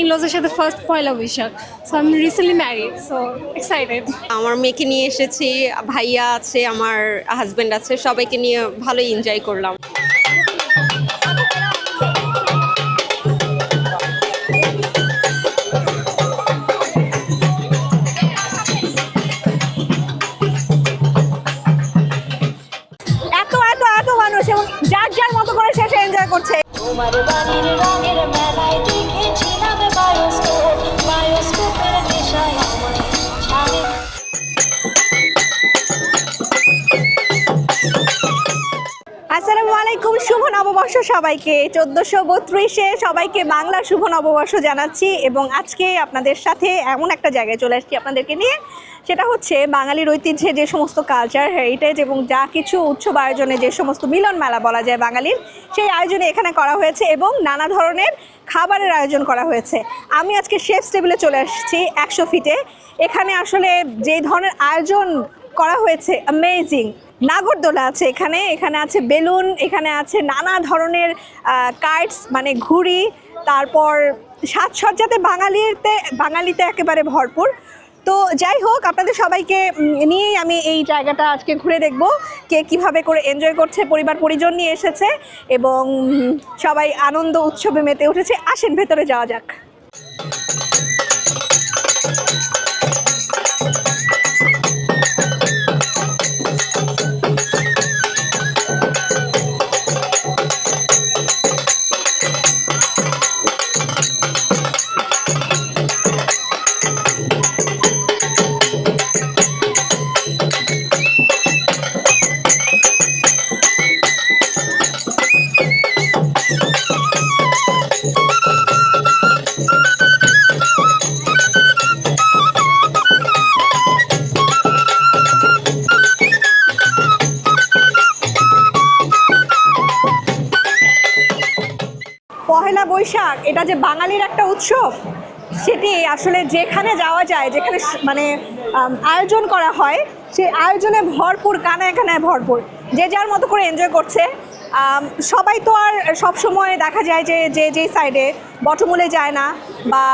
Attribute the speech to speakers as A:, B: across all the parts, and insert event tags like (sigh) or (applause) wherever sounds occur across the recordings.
A: ইনলজের সাথে first Poila Boishakh. So আমি recently married so excited
B: আমার মেয়েকে নিয়ে এসেছি, ভাইয়া আছে, আমার হাজব্যান্ড আছে, সবাইকে নিয়ে ভালোই এনজয় করলাম।
C: নববর্ষ সবাইকে, চোদ্দোশো বত্রিশে সবাইকে বাংলা শুভ নববর্ষ জানাচ্ছি এবং আজকে আপনাদের সাথে এমন একটা জায়গায় চলে আসছি আপনাদেরকে নিয়ে। সেটা হচ্ছে বাঙালির ঐতিহ্যে যে সমস্ত কালচার হেরিটেজ এবং যা কিছু উৎসব আয়োজনে যে সমস্ত মিলন মেলা বলা যায় বাঙালির, সেই আয়োজনে এখানে করা হয়েছে এবং নানা ধরনের খাবারের আয়োজন করা হয়েছে। আমি আজকে শেফ টেবিলে চলে আসছি একশো ফিটে এখানে আসলে যেই ধরনের আয়োজন করা হয়েছে অ্যামেজিং নাগরদোলা আছে এখানে এখানে আছে বেলুন, এখানে আছে নানা ধরনের কার্ডস মানে ঘুড়ি, তারপর সাজসজ্জাতে বাঙালিতে বাঙালিতে একেবারে ভরপুর। তো যাই হোক, আপনাদের সবাইকে নিয়েই আমি এই জায়গাটা আজকে ঘুরে দেখব, কে কীভাবে করে এনজয় করছে, পরিবার পরিজন নিয়ে এসেছে, এবং সবাই আনন্দ উৎসবে মেতে উঠেছে। আসেন, ভেতরে যাওয়া যাক। বৈশাখ, এটা যে বাঙালির একটা উৎসব, সেটি আসলে যেখানে যাওয়া যায়, যেখানে মানে আয়োজন করা হয়, সেই আয়োজনে ভরপুর কানায় কানায় ভরপুর। যে যার মতো করে এনজয় করছে সবাই তো আর সব সময় দেখা যায় যে যে যে সাইডে বটমূলে যায় না বা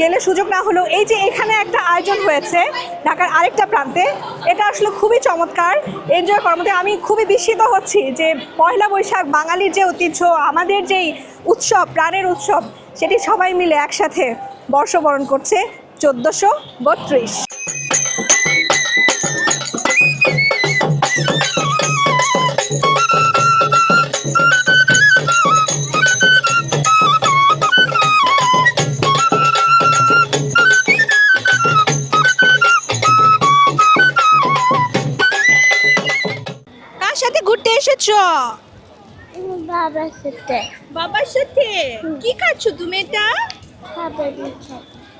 C: গেলে সুযোগ না হলেও এই যে এখানে একটা আয়োজন হয়েছে ঢাকার আরেকটা প্রান্তে, এটা আসলে খুবই চমৎকার। এনজয় করার মধ্যে আমি খুবই বিস্মিত হচ্ছি যে পয়লা বৈশাখ বাঙালির যে ঐতিহ্য, আমাদের যেই উৎসব, প্রাণের উৎসব, সেটি সবাই মিলে একসাথে বর্ষবরণ করছে চোদ্দোশো বত্রিশ। এসেছ?
D: বাবার সাথে।
C: বাবার সাথে? কি খাচ্ছ তুমি এটা?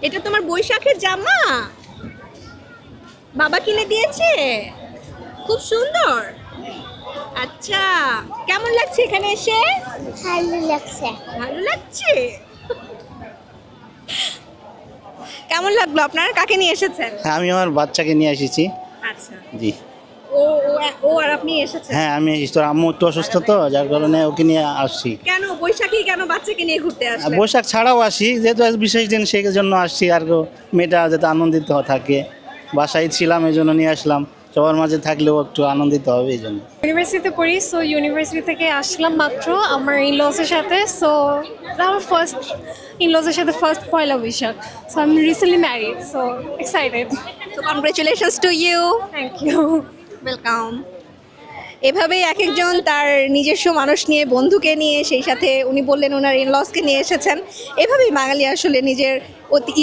C: এটা তোমার বৈশাখের জামা? বাবা কিনে দিয়েছে? খুব সুন্দর। আচ্ছা কেমন লাগছে এখানে এসে?
D: ভালো লাগছে।
C: ভালো লাগছে? কেমন লাগল? আপনার কাকে নিয়ে এসেছেন?
E: হ্যাঁ আমি আমার বাচ্চাকে নিয়ে এসেছি।
C: আচ্ছা।
E: জি।
C: ও ও ও আর আপনি এসেছেন?
E: হ্যাঁ আমি। তোর আম্মু একটু অসুস্থ তো যার কারণে ওকে নিয়ে আসছি।
C: কেন বৈশাখী কেন বাচ্চাকে নিয়ে ঘুরতে আসলেন?
E: বৈশাখ ছাড়াও আসি যেহেতু আজ বিশেষ দিন সেই জন্য আসছি আর মেয়েটা যাতে আনন্দিত থাকে। বাসায় ছিলাম এই জন্য নিয়ে আসলাম। সবার মাঝে থাকলেও একটু আনন্দিত হবে এই জন্য।
A: ইউনিভার্সিটিতে পড়ি সো ইউনিভার্সিটি থেকে আসলাম মাত্র আমার ইনলজের সাথে। সো আমার ফার্স্ট ইনলজের সাথে ফার্স্ট পয়লা বৈশাখ। সো আমি রিসেন্টলি ম্যারিড সো এক্সাইটেড
C: তো congratulations to you
A: thank you
C: welcome এভাবেই এক একজন তার নিজস্ব মানুষ নিয়ে, বন্ধুকে নিয়ে, সেই সাথে উনি বললেন ওনার ইনলসকে নিয়ে এসেছেন। এভাবেই বাঙালি আসলে নিজের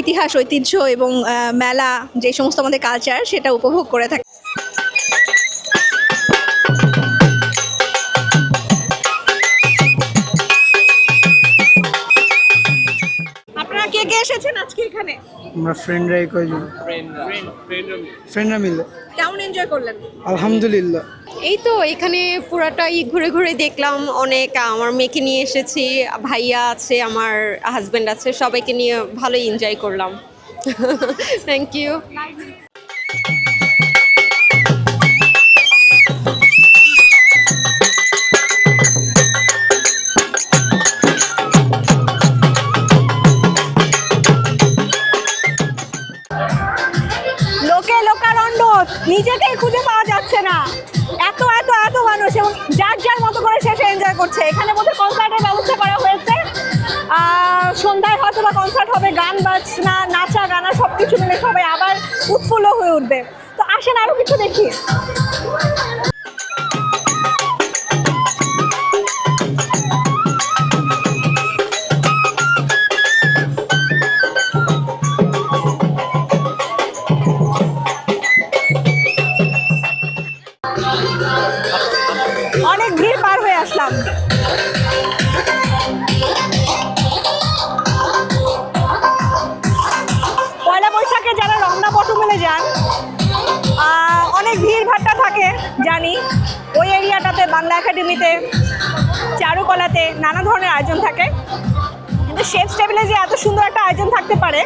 C: ইতিহাস, ঐতিহ্য এবং মেলা, যে সমস্ত আমাদের কালচার সেটা উপভোগ করে থাকে।
F: আমরা ফ্রেন্ডরাই কয়জন? ফ্রেন্ডরা মিলে।
C: কেমন এনজয় করলেন?
F: আলহামদুলিল্লাহ।
B: এই তো এখানে পুরাটাই ঘুরে ঘুরে দেখলাম অনেক আমার মেয়েকে নিয়ে এসেছি ভাইয়া আছে আমার হাজব্যান্ড আছে সবাইকে নিয়ে ভালোই এনজয় করলাম। (laughs) থ্যাংক ইউ
C: করছে। এখানে বোধহয় কনসার্টের ব্যবস্থা করা হয়েছে। সন্ধ্যায় হয়তো বা কনসার্ট হবে, গান বাজনা, নাচা, গানা সব কিছু মিলে সবাই আবার উৎফুল্ল হয়ে উঠবে। তো আসেন আরও কিছু দেখি। অনেক আসলাম। পয়লা বৈশাখে যারা রমনা পটুমেলে যান অনেক ভিড় ভাট্টা থাকে, জানি। ওই এরিয়াটাতে, বাংলা একাডেমিতে, চারুকলাতে নানা ধরনের আয়োজন থাকে। কিন্তু শেফ টেবিলে যে এত সুন্দর একটা আয়োজন থাকতে পারে,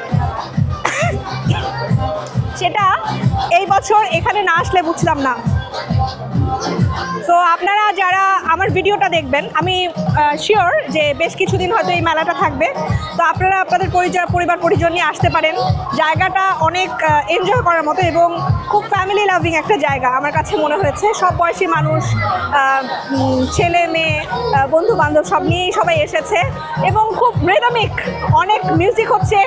C: সেটা এই বছর এখানে না আসলে বুঝলাম না। তো আপনারা যারা ভিডিওটা দেখবেন। আমি শিওর যে বেশ কিছুদিন হয়তো এই মেলাটা থাকবে। তো আপনারা আপনাদের পরিচয় পরিবার, পরিজন নিয়ে আসতে পারেন। জায়গাটা অনেক এনজয় করার মতো এবং খুব ফ্যামিলি লাভিং একটা জায়গা আমার কাছে মনে হয়েছে। সব বয়সী মানুষ ছেলে, মেয়ে বন্ধু বান্ধব সব নিয়েই সবাই এসেছে এবং খুব রেদমিক অনেক মিউজিক হচ্ছে।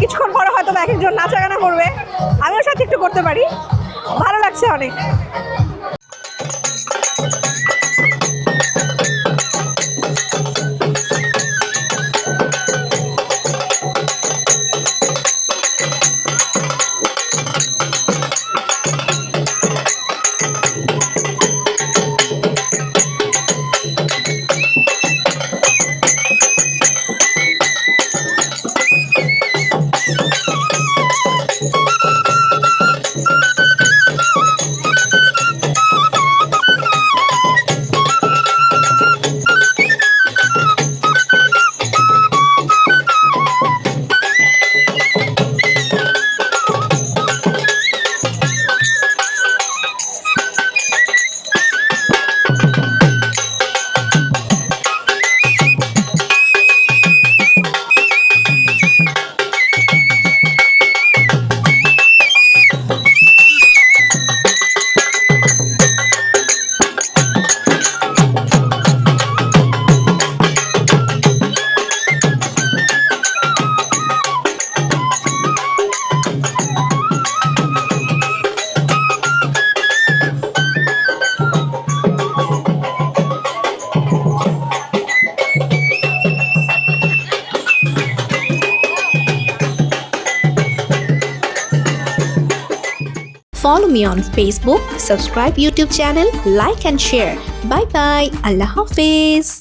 C: কিছুক্ষণ পরে হয়তো এক একজন নাচা গানা করবে। আমিও সাথে একটু করতে পারি। ভালো লাগছে অনেক।
G: Me on Facebook, subscribe YouTube channel, like and share. Bye bye. Allah Hafiz.